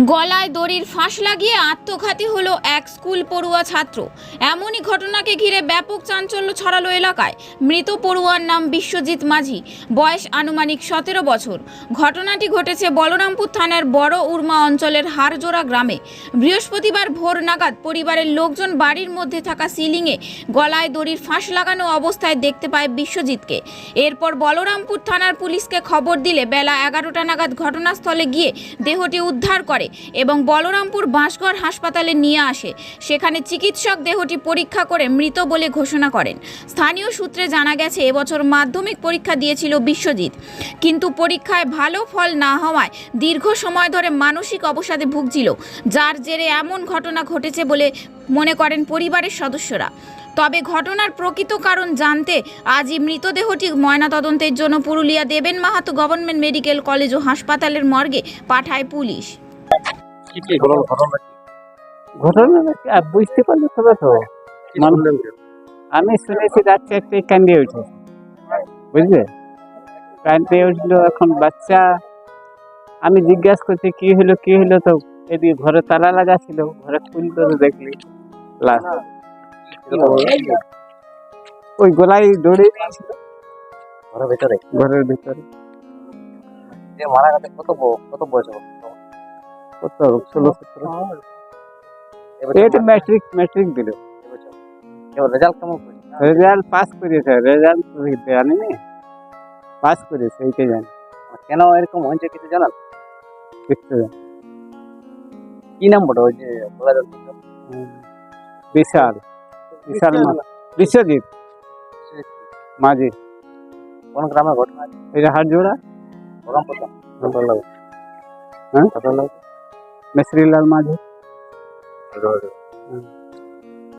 গলায় দড়ির ফাঁস লাগিয়ে আত্মঘাতী হলো এক স্কুল পড়ুয়া ছাত্র। এমনই ঘটনাকে ঘিরে ব্যাপক চাঞ্চল্য ছড়ালো এলাকায়। মৃত পড়ুয়ার নাম বিশ্বজিৎ মাঝি। বয়স আনুমানিক সতেরো বছর। ঘটনাটি ঘটেছে বলরামপুর থানার বড় উর্মা অঞ্চলের হারজোড়া গ্রামে। বৃহস্পতিবার ভোর নাগাদ পরিবারের লোকজন বাড়ির মধ্যে থাকা সিলিংয়ে গলায় দড়ির ফাঁস লাগানো অবস্থায় দেখতে পায় বিশ্বজিৎকে। এরপর বলরামপুর থানার পুলিশকে খবর দিলে বেলা এগারোটা নাগাদ ঘটনাস্থলে গিয়ে দেহটি উদ্ধার করে এবং বলরামপুর বাঁশগড় হাসপাতালে নিয়ে আসে। সেখানে চিকিৎসক দেহটি পরীক্ষা করে মৃত বলে ঘোষণা করেন। স্থানীয় সূত্রে জানা গেছে, এবছর মাধ্যমিক পরীক্ষা দিয়েছিল বিশ্বজিৎ। কিন্তু পরীক্ষায় ভালো ফল না হওয়ায় দীর্ঘ সময় ধরে মানসিক অবসাদে ভুগছিল, যার জেরে এমন ঘটনা ঘটেছে বলে মনে করেন পরিবারের সদস্যরা। তবে ঘটনার প্রকৃত কারণ জানতে আজই মৃতদেহটি ময়নাতদন্তের জন্য Purulia Deben Mahato government medical college ও হাসপাতালের মর্গে পাঠায় পুলিশ। ঘটনা বুঝতে পারলি তবে তো কি আমি শুনেছি রাত্রে একটু কান্দিয়ে উঠেছে বুঝলে? কান্দিয়ে উঠল এখন বাচ্চা। আমি জিজ্ঞাসা করছি কি হলো কি হলো? তো এদিকে ঘরে তালা লাগা ছিল ঘরে খুলতে তো দেখলি। লাশ ওই গলায় দৌড়ে দিয়েছিল। ঘরের ভেতরে? ঘরের ভিতরে। মারা গেছে কত কত বয়স কত? ষোলো সতেরো। এবছর এটা ম্যাট্রিক ম্যাট্রিক দিল এবছর। এবার রেজাল্ট কেমন করেছে রেজাল্ট পাস করেছে রেজাল্ট জানি পাস করেছে এইটাই জানি কেন এরকম হয়েছে কিছু জানান দেখতে জানি। কি নাম বলো ওই যে বলা যাচ্ছে না? বিশাল বিশাল মা- বিশ্বজিৎ মাঝি কোন গ্রামের ঘটনা এটা হাট জোড়া বহরমপুর তো? কত লাগে? হ্যাঁ? কত লাগে? 二十二嗯。